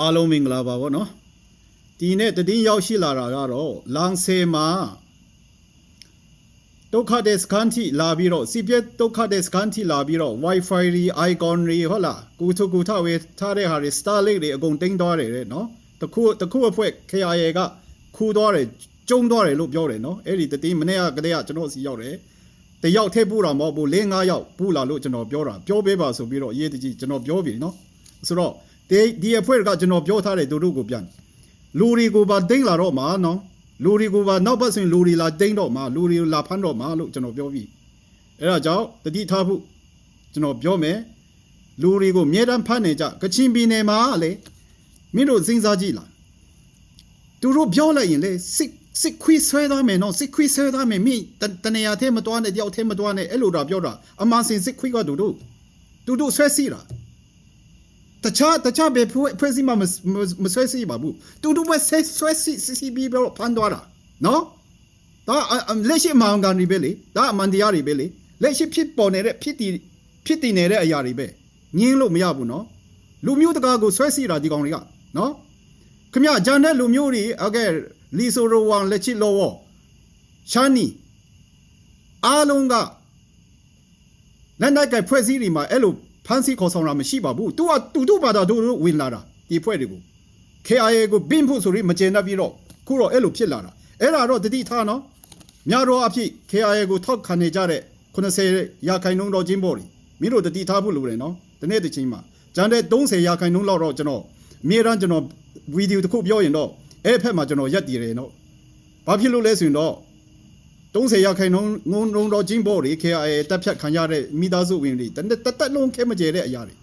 အားလုံးမင်္ဂလာပါဗောနော်ဒီနေ့တည်င်းရောက်ရှိလာတာကတော့လန်ဆေမှာဒုက္ခတဲ့စကန်တီလာပြီးတော့စီပြက်ဒုက္ခတဲ့စကန်တီလာပြီးတော့ wifi ရီ icon ရီဟုတ်လားကူထုကူထဝေထားတဲ့ဟာတွေ starlink တွေအကုန်တင်းသွားတယ်တဲ့နော်တခုတခုအဖွဲ့ KIA ကခူးသွားတယ်ကျုံသွားတယ်လို့ပြောတယ်နော်အဲ့ဒီတည်င်းမနေ့ကကတည်းကကျွန်တော်စီရောက်တယ်တယောက်ထဲပူတာမဟုတ်ဘူး၄၅ယောက်ပူလာလို့ကျွန်တော်ပြောတာပြောပေးပါဆိုပြီးတော့အရေးတကြီးကျွန်တော်ပြောပြီနော်ဆိုတော့ ဒီဒီအဖွဲ့ကကျွန်တော်ပြောထားတဲ့သူတို့ကိုပြန်လူတွေကိုပါတိမ့်လာတော့မှာနော်လူတွေကိုပါနောက်ပတ်ဆိုရင်လူတွေလာတိမ့်တော့မှာလူတွေလာဖမ်းတော့မှာလို့ကျွန်တော်ပြောပြီအဲ့ဒါကြောင့်တတိထားဖို့ကျွန်တော်ပြောမယ်လူတွေကိုအမြဲတမ်းဖမ်းနေကြကချင်ပြည်နယ်မှာလေမင်းတို့စဉ်းစားကြည့်လားသူတို့ပြောလိုက်ရင်လေစစ်စစ်ခွေးဆွဲသားမယ်နော်စစ်ခွေးဆွဲသားမယ်မိတတနေရာထဲမတွားနဲ့တယောက်ထဲမတွားနဲ့အဲ့လိုတော့ပြောတာအမှန်စင်စစ်ခွေးကသူတို့သူတို့ဆွဲစီတာ တခြားတခြားဘယ်ဖွဲ့ဖွဲ့စီမှမမမဆွဲစီပါဘူးသူတို့ပဲဆွဲဆွဲစီစီစီပြီးတော့ဖန်သွားတာနော်ဒါအအလက်ရှိမှန်ကန်တွေပဲလေဒါအမှန်တရားတွေပဲလေလက်ရှိဖြစ်ပေါ်နေတဲ့ဖြစ်တည်ဖြစ်တည်နေတဲ့အရာတွေပဲငင်းလို့မရဘူးနော်လူမျိုးတကာကိုဆွဲစီတာဒီကောင်တွေကနော်ခမဂျန်တဲ့လူမျိုးတွေအကဲလီဆိုရိုဝမ်လက်ချစ်လောဝရှာနီအားလုံးကလက်နက်ကဖွဲ့စည်းတွေမှာအဲ့လို ဖမ်းဆီးခေါ်ဆောင်တာမရှိပါဘူး။ तू ကတူတူပါတာတို့တို့ဝင်လာတာဒီဖွဲ့တွေကို KIA ကိုဘင်းဖို့ဆိုပြီးမကျေနပ်ပြီးတော့ခုတော့အဲ့လိုဖြစ်လာတာ။အဲ့ဒါတော့တတိထားနော်။များတော့အဖြစ် KIA ကိုထောက်ခံနေကြတဲ့90ရာခိုင်နှုန်းတော့ချင်းပေါ်တွေမင်းတို့တတိထားဖို့လိုတယ်နော်။ဒီနေ့တစ်ချိန်မှာဂျန်တဲ့30ရာခိုင်နှုန်းလောက်တော့ကျွန်တော်အမြဲတမ်းကျွန်တော်ဗီဒီယိုတစ်ခုပြောရင်တော့အဲ့ဖက်မှာကျွန်တော်ရက်တည်တယ်နော်။ဘာဖြစ်လို့လဲဆိုရင်တော့ 30ရာခိုင်နှုန်းငုံငုံတော့ချင်းပေါ်တွေ KIA တက်ဖြတ်ခံရတဲ့မိသားစုဝင်တွေတတက်တက်လုံးခဲမကျဲတဲ့အရာတွေ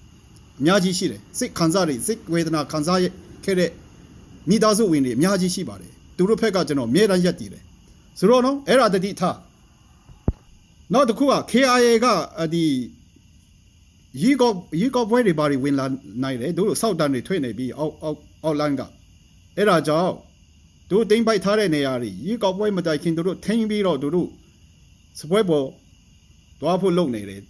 အများကြီးရှိတယ်စိတ်ခံစားတွေစိတ်ဝေဒနာခံစားခဲ့တဲ့မိသားစုဝင်တွေအများကြီးရှိပါတယ်သူတို့ဖက်ကကျွန်တော်အမြဲတမ်းရက်တည်တယ်ဆိုတော့နော်အဲ့ဒါတတိထားနောက်တစ်ခုက KIA ကဒီရီကောရီကောပွဲတွေဘာတွေဝင်လာနိုင်တယ်တို့စောက်တန်တွေထွေနေပြီးအောက်အောက်အောက်လိုင်းကအဲ့ဒါကြောင့် တို့တိမ့်ပိုက်ထားတဲ့နေရာတွေရီကောပွဲမတိုင်ခင်တို့ထိန်းပြီးတော့တို့စပွဲပေါ်သွားဖို့လုပ်နေတယ်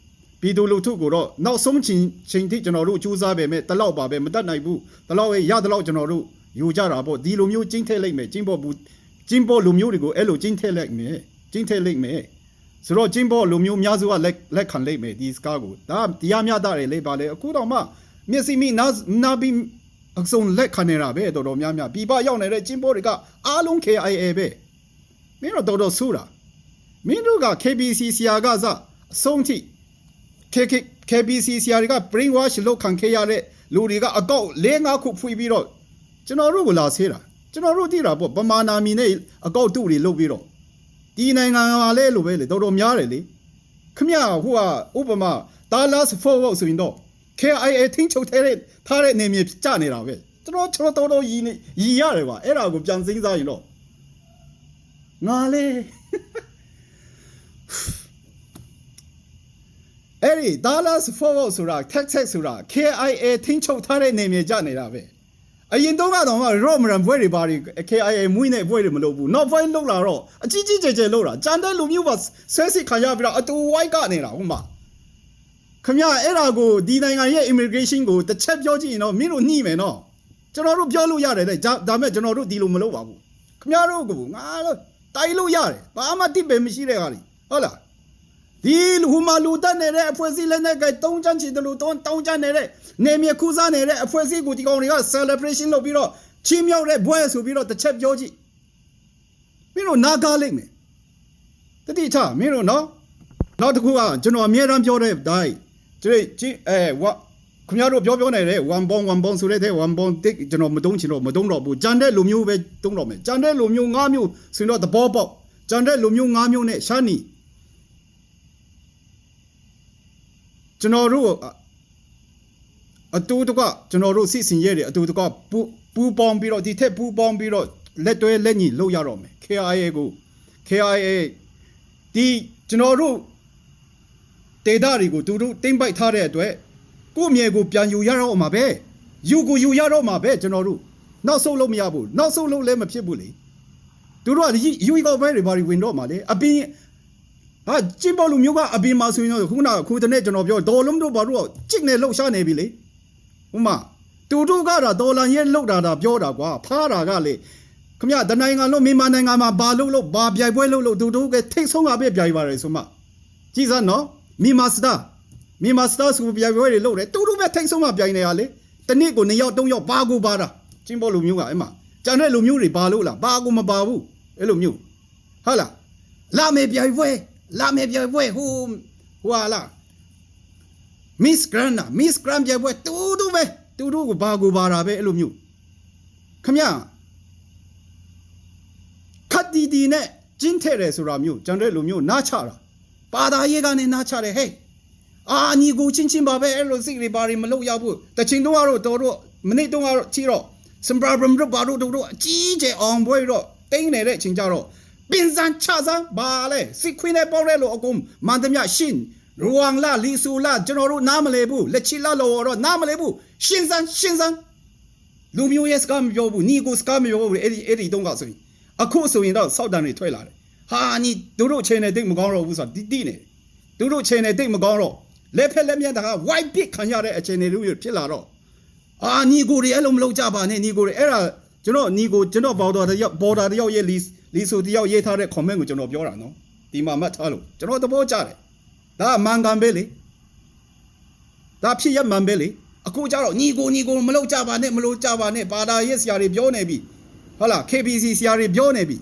ပြည်သူလူထုကိုတော့နောက်ဆုံးချိန်ချိန်ထိကျွန်တော်တို့စူးစမ်းပေမဲ့တလောက်ပါပဲမတတ်နိုင်ဘူးတလောက်ရဲ့ရတလောက်ကျွန်တော်တို့ယူကြတာပေါ့ဒီလိုမျိုးကျင်းထဲလိုက်မယ်ကျင်းပေါ်ဘူးကျင်းပေါ်လူမျိုးတွေကိုအဲ့လိုကျင်းထဲလိုက်မယ်ကျင်းထဲလိုက်မယ်ဆိုတော့ကျင်းဘောလူမျိုးများစုကလက်လက်ခံလိုက်မယ်ဒီစကားကိုဒါတရားမျှတတယ်လေပါလေအခုတော့မှမျက်စိမိနာနာပြီး အစုံလက်ခံနေတာပဲတော်တော်များများပြပရောက်နေတဲ့ကျင်းဘောတွေကအားလုံး KIA ပဲမင်းတို့တော်တော်ဆူတာမင်းတို့က KBC ဆရာကစအဆုံးထိ KK KBC ဆရာတွေက brain wash လုပ်ခံခဲ့ရတဲ့လူတွေကအကောက်၄၅ခုဖွေပြီးတော့ကျွန်တော်တို့ကလာဆေးတာကျွန်တော်တို့သိတာပေါ့ပမာနာမီနဲ့အကောက်တုတွေလုပ်ပြီးတော့ဒီနိုင်ငံကလည်းလိုပဲလေတော်တော်များတယ်လေခမရဟိုကဥပမာဒါလာစ်ဖိုဝဆိုရင်တော့ KIA ထင်းချုပ်ထဲတဲ့ထားတဲ့နေမြေကြနေတာပဲကျွန်တော်ကျွန်တော်တော်တော်ရီနေရီရတယ်ကွာအဲ့ဒါကိုပြန်စင်းစားရင်တော့ငါလေအဲ့ဒီဒါလာစ်ဖိုဝဆိုတာ Texas ဆိုတာ KIA ထင်းချုပ်ထားတဲ့နေမြေကြနေတာပဲအရင်တော့ကတော့မှရော့မရန်ဘွဲတွေပါတွေ KIA မွေးနေဘွဲတွေမလုပ်ဘူးနောက်ပိုင်းလောက်လာတော့အကြီးကြီးကျယ်ကျယ်လောက်တာကြံတဲ့လူမျိုးပါဆဲစစ်ခံရပြီးတော့အတူဝိုက်ကနေတာဟုတ်မှာ ခမရအဲ့ဒါကိုဒီနိုင်ငံရဲ့ immigration ကိုတစ်ချက်ပြောကြည့်ရင်တော့မင်းတို့ညှိမယ်နော်ကျွန်တော်တို့ပြောလို့ရတယ်လေဒါမဲ့ကျွန်တော်တို့ဒီလိုမလုပ်ပါဘူးခမရတို့ကငါတော့တိုက်လို့ရတယ်ဘာမှတိပဲမရှိတဲ့ဟာလीဟုတ်လားဒီလူဟူမာလူတက်နေတဲ့အဖွဲစည်းလက်နဲ့ကတုံးချမ်းချီတယ်လို့တုံးတောင်းချမ်းနေတဲ့နေမြေခူးစားနေတဲ့အဖွဲစည်းကိုဒီကောင်တွေက celebration လုပ်ပြီးတော့ချီးမြှောက်တဲ့ဘွဲဆိုပြီးတော့တစ်ချက်ပြောကြည့်မင်းတို့နာကားလိမ့်မယ်တတိချမင်းတို့နော်နောက်တစ်ခုကကျွန်တော်အမြဲတမ်းပြောတဲ့ဒိုင်း ကျွေးကြည့်အဲဝခင်ဗျားတို့ပြောပြောနေတဲ့1ပေါင်း1ပေါင်းဆိုတဲ့1ပေါင်းတစ်ကျွန်တော်မတုံးချင်တော့မတုံးတော့ဘူးကြံတဲ့လူမျိုးပဲတုံးတော့မယ်ကြံတဲ့လူမျိုး၅မျိုးဆိုတော့သဘောပေါက်ကြံတဲ့လူမျိုး၅မျိုးနဲ့ရှာနီကျွန်တော်တို့အတူတကကျွန်တော်တို့စစ်စင်ရဲတယ်အတူတကပူပူပေါင်းပြီးတော့ဒီထက်ပူပေါင်းပြီးတော့လက်တွဲလက်ညီလောက်ရတော့မယ် KIA ကို KIA ဒီကျွန်တော်တို့ ဒေတာတွေကိုသူတို့တင်းပိုက်ထားတဲ့အတွက်ကိုယ့်မြေကိုပြန်ယူရတော့မှာပဲယူကိုယူရတော့မှာပဲကျွန်တော်တို့နောက်ဆုံးလို့မရဘူးနောက်ဆုံးလို့လည်းမဖြစ်ဘူးလေသူတို့ကယူကောပဲတွေဘာတွေဝင်တော့မှာလေအပင်းဟာကျင်းပေါ်လူမျိုးကအပင်မှာဆိုရင်တော့ခုနကခုတနေ့ကျွန်တော်ပြောဒေါ်လုံးတို့ဘာတို့ကကြစ်နေလှုပ်ရှားနေပြီလေဟုတ်မတူတူကတော့ဒေါ်လာရဲ့လောက်တာတာပြောတာကွာဖားတာကလေခမရတနိုင်ငံလုံးမြန်မာနိုင်ငံမှာဘာလို့လို့ဘာပြိုင်ပွဲလို့လို့တူတူကထိတ်ဆုံးကပဲပြိုင်ပါရယ်ဆိုမှကြည်စမ်းနော် မြန်မာစတာမြန်မာစတာဆိုပြိုင်ပွဲတွေလုပ်တယ်တူတူပဲထိတ်ဆုံးကပြိုင်နေရလေတနည်းကိုနှစ်ယောက်သုံးယောက်ဘာကိုပါတာချင်းပေါ်လူမျိုးကအဲ့မှာကျန်တဲ့လူမျိုးတွေဘာလို့လားဘာကိုမပါဘူးအဲ့လိုမျိုးဟုတ်လားလာမေပြိုင်ပွဲလာမေပြိုင်ပွဲဟိုဟွာလား Miss Grand နာ Miss Grand ပြပွဲတူတူပဲတူတူကိုဘာကိုဘာတာပဲအဲ့လိုမျိုးခမရခတ်တီတီနဲ့ကျင်းထဲ့တယ်ဆိုတာမျိုးကျန်တဲ့လူမျိုးနားချတာ ပါတာရေးကနေနားချတယ်ဟဲ့အာညီကိုချင်းချင်းပါပဲအဲ့လိုစိတ်တွေပါတွေမလုပ်ရဘူးတချင်တော့ကတော့တော်တော့မနေ့တုန်းကတော့ချီတော့စမ်ဘရာဘရမ်တို့ဘာတို့တို့တို့အကြီးကျယ်အောင်ပွဲတော့တိန်းနေတဲ့အချိန်ကြတော့ပင်စံချစမ်းဘာလဲစစ်ခွင်းနဲ့ပေါက်တဲ့လို့အကုန်မန်တမြရှင်းရူဝမ်လာလီဆူလာကျွန်တော်တို့နားမလဲဘူးလက်ချီလာလောတော့နားမလဲဘူးရှင်းစမ်းရှင်းစမ်းလူမျိုးရဲ့စကားမပြောဘူးညီကိုစကားမပြောဘူးအဲ့ဒီအဲ့ဒီတုန်းကဆိုရင်အခုဆိုရင်တော့စောက်တန်တွေထွက်လာတယ် ဟာညီတို့တို့ချိန်နေတိတ်မကောင်းတော့ဘူးဆိုတာတိတိနေတို့တို့ချိန်နေတိတ်မကောင်းတော့လက်ဖက်လက်မြတ်တက white bit ခံရတဲ့အချိန်တွေလို့ဖြစ်လာတော့အာညီကိုတွေအဲ့လိုမလုပ်ကြပါနဲ့ညီကိုတွေအဲ့ဒါကျွန်တော်ညီကိုကျွန်တော်ဘော်ဒါတယောက်ဘော်ဒါတယောက်ရဲ့လီလီဆိုတယောက်ရေးထားတဲ့ comment ကိုကျွန်တော်ပြောတာနော်ဒီမှာမှတ်ထားလို့ကျွန်တော်သဘောကျတယ်ဒါကမန်ကန်ပဲလေဒါဖြစ်ရမှန်ပဲလေအခုကျတော့ညီကိုညီကိုမလုပ်ကြပါနဲ့မလုပ်ကြပါနဲ့ဘာသာရေးဆရာတွေပြောနေပြီဟုတ်လား KBC ဆရာတွေပြောနေပြီ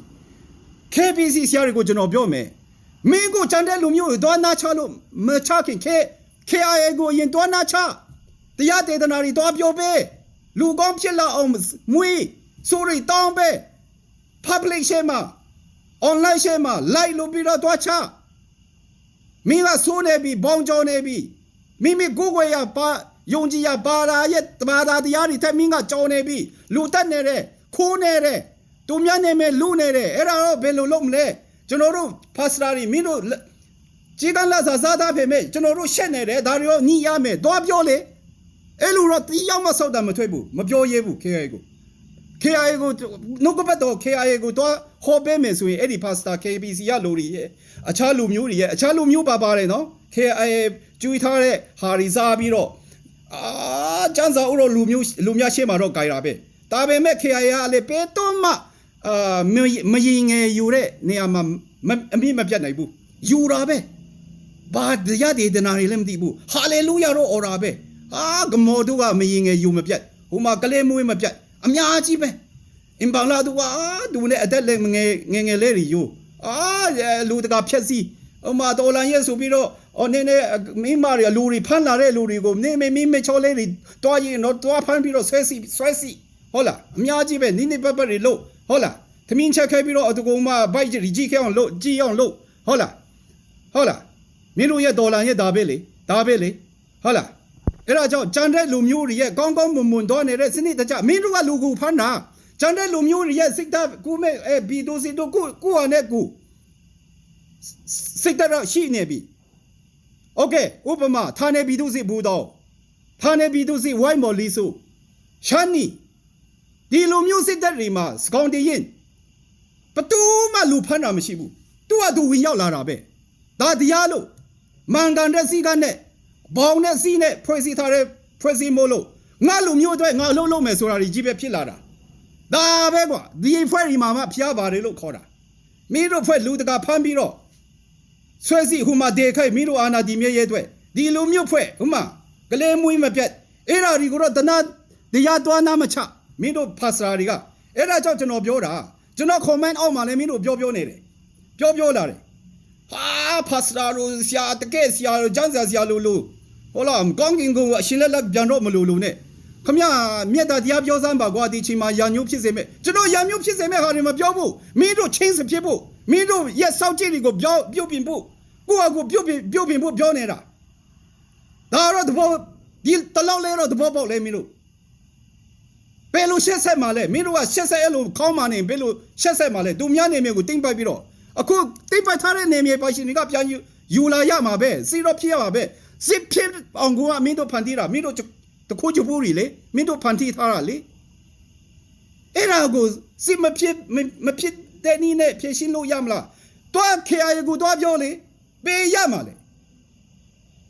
KBC ဆရာတွေကိုကျွန်တော်ပြောမယ်မင်းကိုကြံတဲ့လူမျိုးကိုသွားနာချလို့မချခင် K KIA ကိုအရင်သွားနာချတရားဒေသနာတွေတွားပြောပေးလူကောင်းဖြစ်လာအောင်မွေးဆိုရီတောင်းပေး public ရှေ့မှာ online ရှေ့မှာ live လုပ်ပြီးတော့တွားချမင်းကဆိုးနေပြီဘောင်းကြောနေပြီမိမိကိုယ်ကိုယ်ရပါယုံကြည်ရပါရာရဲ့တဘာသာတရားတွေထက်မင်းကကြောနေပြီလူတက်နေတဲ့ခိုးနေတဲ့ သူများနေမဲ့လူနေတဲ့အဲ့ဒါတော့ဘယ်လိုလုပ်မလဲကျွန်တော်တို့ pastor တွေမင်းတို့ជីတန်လာစားစားသားဖေမဲ့ကျွန်တော်တို့ရှက်နေတယ်ဒါတွေရောညီရမယ်တွားပြောလေအဲ့လိုတော့တီးရောက်မှစောက်တာမထွက်ဘူးမပြောရဲဘူး KIA ကို KIA ကိုနှုတ်ကပတ်တော် KIA ကိုတော့ဟောပေးမယ်ဆိုရင်အဲ့ဒီ pastor KBC ရလူတွေရဲ့အခြားလူမျိုးတွေရဲ့အခြားလူမျိုးပါပါတယ်နော် KIA ကျွေးထားတဲ့ဟာရီစားပြီးတော့အာကျန်းစာဥရောလူမျိုးလူများရှေ့မှာတော့ကြိုင်တာပဲဒါပေမဲ့ KIA ကလည်းပေတော့မှ အာမမရင်ငယ်ယူတဲ့နေရာမှာမအမိမပြတ်နိုင်ဘူးယူတာပဲဘာတရားဒေသနာတွေလည်းမသိဘူးဟာလေလုယာတော့အော်တာပဲဟာဂမောတို့ကမရင်ငယ်ယူမပြတ်ဟိုမှာကလေးမွေးမပြတ်အများကြီးပဲအင်ပန်လာသူကအာသူနဲ့အသက်လည်းငယ်ငယ်ငယ်လေးတွေယူအာလူတကာဖြက်စီဟိုမှာတော်လန်ရဲ့ဆိုပြီးတော့အော်နေနေမိမတွေလူတွေဖမ်းလာတဲ့လူတွေကိုနေမမင်းမချောလေးတွေတွားရင်တော့တွားဖမ်းပြီးတော့ဆွဲစီဆွဲစီဟုတ်လားအများကြီးပဲနိနေပတ်ပတ်တွေလို့ ဟုတ်လားသမင်းချက်ခဲပြီးတော့အတူကောင်မဘိုက်ကြီးကြီးခဲအောင်လို့ကြီးအောင်လို့ဟုတ်လား ဟုတ်လားမင်းတို့ရဲ့ဒေါ်လာရဲ့ဒါပဲလေဒါပဲလေဟုတ်လားအဲ့ဒါကြောင့်ကြံတဲ့လူမျိုးတွေရဲ့ကောင်းကောင်းမွန်မွန်တော့နေတဲ့စနစ်တကျမင်းတို့ကလူကိုဖမ်းတာကြံတဲ့လူမျိုးတွေရဲ့စိတ်ဓာတ်ကိုမဲ့အဲဘီတိုစီတို့ကိုကိုဟာနဲ့ကိုစိတ်ဓာတ်ရှိနေပြီโอเคဥပမာဌာနေဘီတိုစီဘူးတော့ဌာနေဘီတိုစီဝိုင်းမော်လီဆိုရှမ်းနီ ဒီလူမျိုးစိတ်ဓာတ်တွေမှာစကောင်တရင်ဘတူးမှလူဖမ်းတာမရှိဘူးသူကသူဝင်ရောက်လာတာပဲဒါတရားလို့မန်ကန်တဲ့စီကနဲ့ဘောင်နဲ့စီနဲ့ဖွဲ့စည်းထားတဲ့ဖွဲ့စည်းမို့လို့ငါလူမျိုးအတွက်ငါအလုပ်လုပ်မယ်ဆိုတာကြီးပဲဖြစ်လာတာဒါပဲကွာဒီဖွဲ့ဒီမှာမှဖျားပါတယ်လို့ခေါ်တာမင်းတို့ဖွဲ့လူတကာဖမ်းပြီးတော့ဆွဲစီဟိုမှာဒေခိုက်မင်းတို့အာနာဒီမြဲရဲ့အတွက်ဒီလူမျိုးဖွဲ့ဟိုမှာကလေးမွေးမပြတ်အဲ့ဒါဒီကိုတော့တနာတရားတွားနာမချ မင်းတို့ဖာစရာတွေကအဲ့ဒါကြောင့်ကျွန်တော်ပြောတာကျွန်တော် comment အောက်မှာလည်းမင်းတို့ပြောပြောနေတယ်ပြောပြောလာတယ်ဟာဖာစတာရိုဆရာတကယ်ဆရာကျန်းဆရာဆရာလို့လို့ဟောလားကောင်းကင်ကအရှင်လက်လက်ပြန်တော့မလို့လို့နဲ့ခမရမြတ်တာတရားပြောစမ်းပါကွာဒီချိန်မှာရာညိုးဖြစ်စေမဲ့ကျွန်တော်ရာညိုးဖြစ်စေမဲ့ဟာတွေမပြောဘူးမင်းတို့ချင်းစဖြစ်ဖို့မင်းတို့ရက်စောက်ကြည့်တွေကိုပြောပြုတ်ပြင်ဖို့ကိုယ့်အကူပြုတ်ပြင်ပြုတ်ပြင်ဖို့ပြောနေတာဒါတော့တဘောဒီတလောက်လဲတော့တဘောပေါက်လဲမင်းတို့ ဘယ်လိုရှက်ဆက်မှာလဲမင်းတို့ကရှက်ဆက်အဲ့လိုခေါင်းမာနေဘယ်လိုရှက်ဆက်မှာလဲသူများနေမျိုးကိုတိမ့်ပိုက်ပြီးတော့အခုတိတ်ပတ်ထားတဲ့နေမြေပိုင်ရှင်တွေကပြန်ယူယူလာရမှာပဲစီတော့ဖြစ်ရမှာပဲစစ်ဖြစ်အောင်ကမင်းတို့ဖန်တီးတာမင်းတို့တခိုးချပူးရီလေမင်းတို့ဖန်တီးထားတာလေအဲ့ဒါကိုစစ်မဖြစ်မဖြစ်တဲ့နည်းနဲ့ဖြည့်ရှင်းလို့ရမလားတွားခေရကိုတွားပြောလေပေးရမှာလေ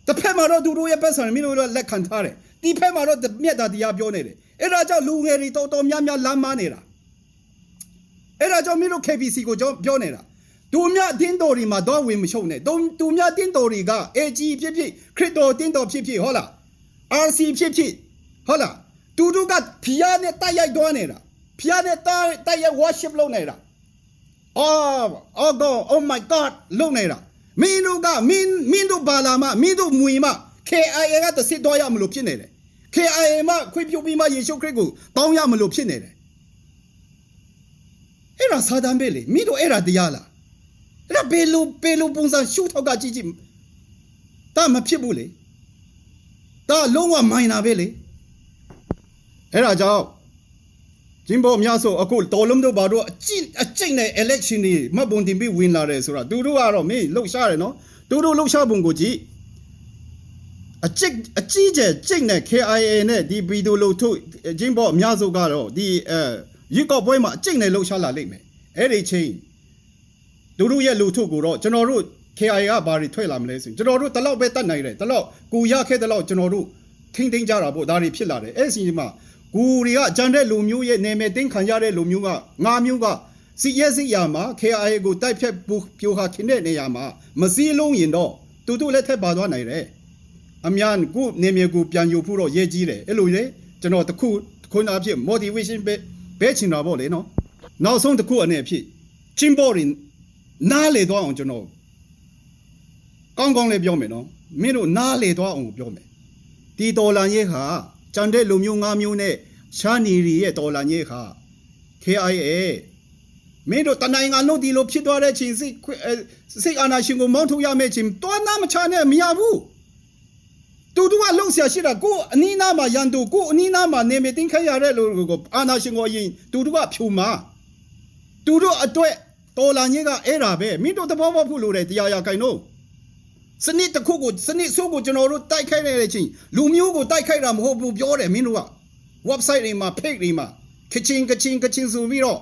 တစ်ဖက်မှာတော့သူတို့ရဲ့ပတ်စံမင်းတို့လက်ခံထားတယ်ဒီဖက်မှာတော့မြတ်တာတရားပြောနေတယ် အဲ့ဒါကြောင့်လူငယ်တွေတော်တော်များများလမ်းမနေတာအဲ့ဒါကြောင့်မင်းတို့ KBC ကိုကြောပြောနေတာသူမြတ်တင်းတော်တွေမှာတော့ဝင်မရှုံနဲ့သူသူမြတ်တင်းတော်တွေက AG ဖြစ်ဖြစ်ခရစ်တော်တင်းတော်ဖြစ်ဖြစ်ဟုတ်လား RC ဖြစ်ဖြစ်ဟုတ်လားသူတို့ကဖျားနဲ့တိုက်ရိုက်သွားနေတာဖျားနဲ့တိုက်တိုက်ရိုက် worship လုပ်နေတာ oh oh god oh my god လုံနေတာမင်းတို့ကမင်းမင်းတို့ဘာလာမမင်းတို့မွေမ KIA ကတစစ်တော့ရမလို့ဖြစ်နေတယ် KIA မခွင့်ပြုပြီးမှယေရှုခရစ်ကိုတောင်းရမလို့ဖြစ်နေတယ်အဲ့ဒါစာတန်ပဲလေမင်းတို့အဲ့ဒါတရားလားအဲ့ဒါဘယ်လိုဘယ်လိုပုံစံရှုထောက်ကကြည့်ကြည့်ဒါမဖြစ်ဘူးလေဒါလုံးဝမိုင်းတာပဲလေအဲ့ဒါကြောင့်ဂျင်းဘောအများဆိုအခုတော်လုံးတို့ဘာတို့အကျင့်အကျင့်နဲ့ election တွေမှတ်ပုံတင်ပြီးဝင်လာတယ်ဆိုတာသူတို့ကတော့မင်းလှုပ်ရှားတယ်နော်သူတို့လှုပ်ရှားပုံကိုကြည့် အကျင့်အကြီးကျယ်ကျင့်တဲ့ KIA နဲ့ဒီဗီဒီယိုလို့ထုတ်ဂျင်းဘောအများစုကတော့ဒီအဲရွေးကောက်ပွဲမှာအကျင့်နဲ့လှုပ်ရှားလာလိမ့်မယ်အဲ့ဒီချင်းသူတို့ရဲ့လူထုတ်ကိုတော့ကျွန်တော်တို့ KIA ကဘာတွေထွက်လာမလဲဆိုရင်ကျွန်တော်တို့တလောက်ပဲတတ်နိုင်တယ်တလောက်ကိုရခဲ့တလောက်ကျွန်တော်တို့ထိမ့်သိမ်းကြတာပေါ့ဒါတွေဖြစ်လာတယ်အဲ့ဒီမှာကိုတွေကကြံတဲ့လူမျိုးရဲ့နေမဲ့တင်းခံရတဲ့လူမျိုးကငါမျိုးကစီရဲစီရမှာ KIA ကိုတိုက်ဖြတ်ပူပြိုဟာခင်းတဲ့နေရာမှာမစည်းလုံးရင်တော့တူတူလက်ထက်ပါသွားနိုင်တယ် အများကိုနေမြေကိုပြန်ယူဖို့တော့ရဲကြီးတယ်အဲ့လိုလေကျွန်တော်တခုခုနအဖြစ် motivation ပဲပဲချင်တာပေါ့လေနော်နောက်ဆုံးတစ်ခုအနေအဖြစ်ချင်းဘော်ရင်နားလေသွားအောင်ကျွန်တော်ကောင်းကောင်းလေးပြောမယ်နော်မင်းတို့နားလေသွားအောင်ပြောမယ်ဒီတော်လန်ရဲ့ဟာကြံတဲ့လူမျိုး၅မျိုးနဲ့ရှားနီရီရဲ့တော်လန်ရဲ့ဟာ KIA မင်းတို့တနိုင်ငံလုံးဒီလိုဖြစ်သွားတဲ့ချိန်စိတ်ခွဲအဲစိတ်အာဏာရှင်ကိုမောင်းထုတ်ရမယ့်ချိန်တွားနာမချနဲ့မရဘူး တူတူကလုံဆရာရှိတာကိုအနီးနားမှာရန်သူကိုအနီးနားမှာနေမတင်ခိုင်းရတဲ့လူကိုအာဏာရှင်ကိုအရင်တူတူကဖြူမှာတူတူအတွက်တော်လန်ရဲ့ကအဲ့ဒါပဲမင်းတို့သဘောပေါက်ဖို့လိုတယ်တရားရခိုင်တော့စနစ်တစ်ခုကိုစနစ်ဆိုးကိုကျွန်တော်တို့တိုက်ခိုက်နေတဲ့ချင်းလူမျိုးကိုတိုက်ခိုက်တာမဟုတ်ဘူးပြောတယ်မင်းတို့က website တွေမှာ page တွေမှာကချင်ကချင်ကချင်ဆိုပြီးတော့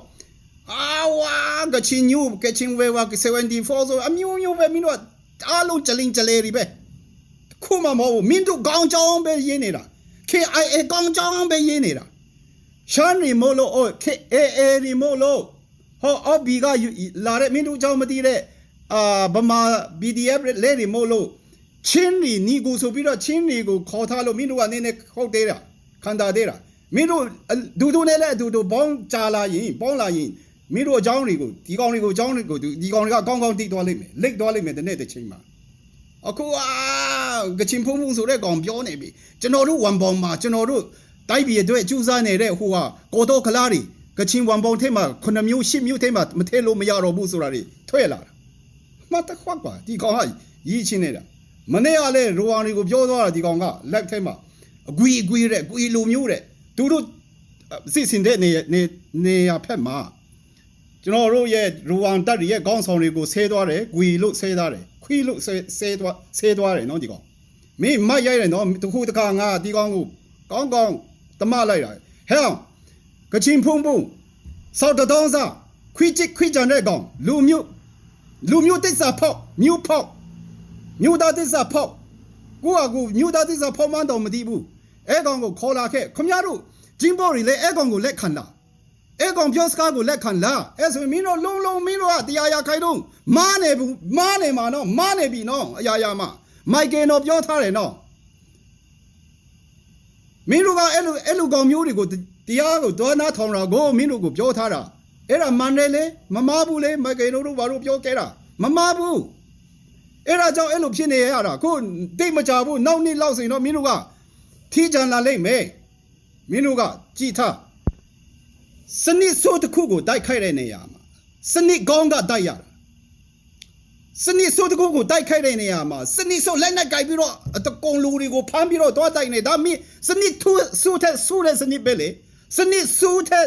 အာဝါကချင်ညူကချင်ဝဲဝါ74ဆိုအမျိုးမျိုးပဲမင်းတို့ကအားလုံးကြလင်းကြလေတွေပဲ ခုမှမဟုတ်ဘူးမင်းတို့ကောင်းကြောင်းပဲရေးနေတာ KIA ကောင်းကြောင်းပဲရေးနေတာရှမ်းရီမို့လို့ KAA ရီမို့လို့ဟောအော်ဘီကလာတဲ့မင်းတို့ကြောင်းမသိတဲ့အာဗမာ BDF လဲတွေမို့လို့ချင်းနီနီကိုဆိုပြီးတော့ချင်းနီကိုခေါ်ထားလို့မင်းတို့ကနည်းနည်းဟုတ်သေးတာခန္ဓာသေးတာမင်းတို့ဒူဒူနဲ့လည်းအတူတူပေါင်းကြလာရင်ပေါင်းလာရင်မင်းတို့အကြောင်းတွေကိုဒီကောင်တွေကိုအကြောင်းတွေကိုဒီကောင်တွေကကောင်းကောင်းတိသွားလိမ့်မယ်လိတ်သွားလိမ့်မယ်တနေ့တစ်ချိန်မှာအခုအာ ကချင်ဖုံဖုံဆိုတဲ့ကောင်ပြောနေပြီကျွန်တော်တို့ဝန်ပေါင်မှာကျွန်တော်တို့တိုက်ပြည်အတွက်ကြိုးစားနေတဲ့ဟိုဟာကိုတော့ခလားတွေကချင်ဝန်ပေါင်ထဲမှာ9မျိုး10မျိုးထဲမှာမထဲလို့မရတော့ဘူးဆိုတာတွေထွက်လာတာမတ်တခွက်ပါဒီကောင်ကရီးချင်းနေတာမနေ့ကလည်းရိုဝါနီကိုပြောသွားတာဒီကောင်ကလက်ထဲမှာအကွီအကွီတဲ့အကွီလိုမျိုးတဲ့သူတို့စစ်စင်တဲ့နေနေနေရဖက်မှာကျွန်တော်တို့ရဲ့ရိုဝါတက်တွေရဲ့ခေါင်းဆောင်တွေကိုဆဲသွားတယ်ကွီလို့ဆဲသွားတယ်ခွီလို့ဆဲဆဲသွားဆဲသွားတယ်နော်ဒီကောင် မင်းမရိုက်တယ်နော်တခုတခါငါဒီကောင်ကိုကောင်းကောင်းတမလိုက်တာဟဲ့အောင်ကချင်ဖုံဖုံစောက်တတော်စားခွီချစ်ခွီကြံတဲ့ကောင်လူမျိုးလူမျိုးတိစ္ဆာဖောက်မြို့ဖောက်မြို့သားတိစ္ဆာဖောက်ကိုကကိုမြို့သားတိစ္ဆာဖောက်မှန်းတော့မသိဘူးအဲကောင်ကိုခေါ်လာခဲ့ခမရတို့ဂျင်းဘော်ရီလည်းအဲကောင်ကိုလက်ခံလာအဲကောင်ပြောစကားကိုလက်ခံလာအဲဆိုရင်မင်းတို့လုံးလုံးမင်းတို့ကတရားရခိုင်တော့မားနေဘူးမားနေမှာနော်မားနေပြီနော်အရာရာမှာ မိုက်ကယ်တော့ပြောထားတယ်နော်မင်းတို့ကအဲ့လိုအဲ့လိုကောင်မျိုးတွေကိုတရားကိုဒေါနာထောင်တာကိုမင်းတို့ကိုပြောထားတာအဲ့ဒါမန်တယ်လေမမားဘူးလေမိုက်ကယ်တို့ဘာလို့ပြောခဲ့တာမမားဘူးအဲ့ဒါကြောင့်အဲ့လိုဖြစ်နေရတာကိုတိတ်မကြဘူးနောက်နေ့လောက်ဆိုရင်တော့မင်းတို့ကထီးကြံလာလိမ့်မယ်မင်းတို့ကကြည်ထားစနစ်ဆိုးတစ်ခုကိုတိုက်ခိုက်တဲ့နေရာမှာစနစ်ကောင်းကတိုက်ရတာ စနစ်ဆိုးတစ်ခုကိုတိုက်ခိုက်တဲ့နေရာမှာစနစ်ဆိုးလက်နဲ့ကြိုက်ပြီးတော့အတကုံလူတွေကိုဖမ်းပြီးတော့တွားတိုက်နေဒါမင်းစနစ်ထူးဆိုးတဲ့ဆိုးတဲ့စနစ်ပဲလေစနစ်ဆိုးတဲ့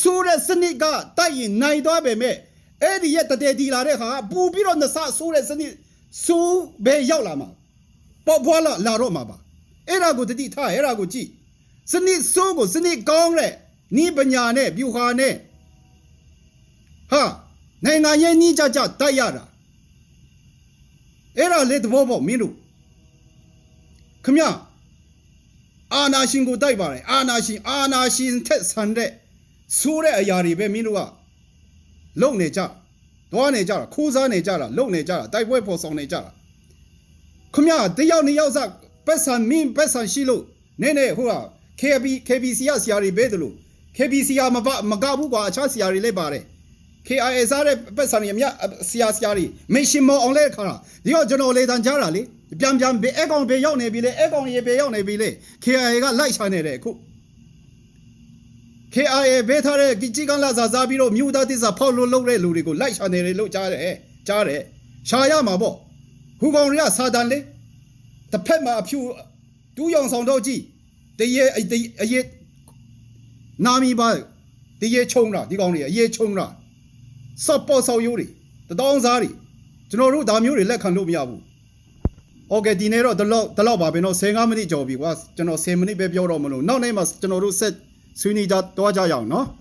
ဆိုးတဲ့စနစ်ကတိုက်ရင်နိုင်သွားပေမဲ့အဲ့ဒီရဲ့တတဲတီလာတဲ့ခါပူပြီးတော့နဆဆိုးတဲ့စနစ်ဆိုးပဲရောက်လာမှာပေါ်ပွားလာလာတော့မှာပါအဲ့ဒါကိုတတိထားအဲ့ဒါကိုကြည့်စနစ်ဆိုးကိုစနစ်ကောင်းတဲ့နိပညာနဲ့ပြူခါနဲ့ဟာနိုင်ငံရဲ့နီးကြကြတိုက်ရတာ အဲ့ဒါလေသဘောပေါက်မင်းတို့ခမအာနာရှင်ကိုတိုက်ပါတယ်အာနာရှင်အာနာရှင်ထက်ဆန်တဲ့ဆိုးတဲ့အရာတွေပဲမင်းတို့ကလုံနေကြသွားနေကြတာခိုးစားနေကြတာလုံနေကြတာတိုက်ပွဲပေါ်ဆောင်နေကြတာခမရတယောက်နှစ်ယောက်စပတ်စံမင်းပတ်စံရှိလို့နည်းနည်းဟိုက KB KBC ရဆရာတွေပဲတယ်လို့ KBC ရမပမကဘူးကွာအခြားဆရာတွေလည်းပါတယ် KIA စားတဲ့ပတ်စံရမြဆရာဆရာတွေမင်းရှင်မောအောင်လဲခါတာဒီတော့ကျွန်တော်လေတန်ကြားတာလေပြန်ပြန်ဘေအဲကောင်ဘေရောက်နေပြီလေအဲကောင်ရေဘေရောက်နေပြီလေ KIA ကလိုက်ချနေတယ်အခု KIA ဘေးထားတဲ့ကြီးကန်းလာစားစားပြီးတော့မြို့သားတစ္ဆာဖောက်လို့လုပ်တဲ့လူတွေကိုလိုက်ချနေတယ်လို့ကြားတယ်ကြားတယ်ရှာရမှာပေါ့ဟူကောင်တွေကစာတန်လေတစ်ဖက်မှာအဖြူတူးရောင်ဆောင်တော့ကြည့်တရေအရေနာမီပါတရေချုံတာဒီကောင်တွေအရေချုံတာ စော့ပေါ်ဆောက်ရိုးတွေတတောင်းစားတွေကျွန်တော်တို့ဒါမျိုးတွေလက်ခံလို့မရဘူး။ Okay ဒီနေ့တော့ဒီလောက်ဒီလောက်ပါပဲเนาะ15မိနစ်ကြော်ပြီကွာကျွန်တော်10မိနစ်ပဲပြောတော့မလို့နောက်နေ့မှကျွန်တော်တို့ဆက်ဆွေးနွေးကြတော့ကြရအောင်เนาะ။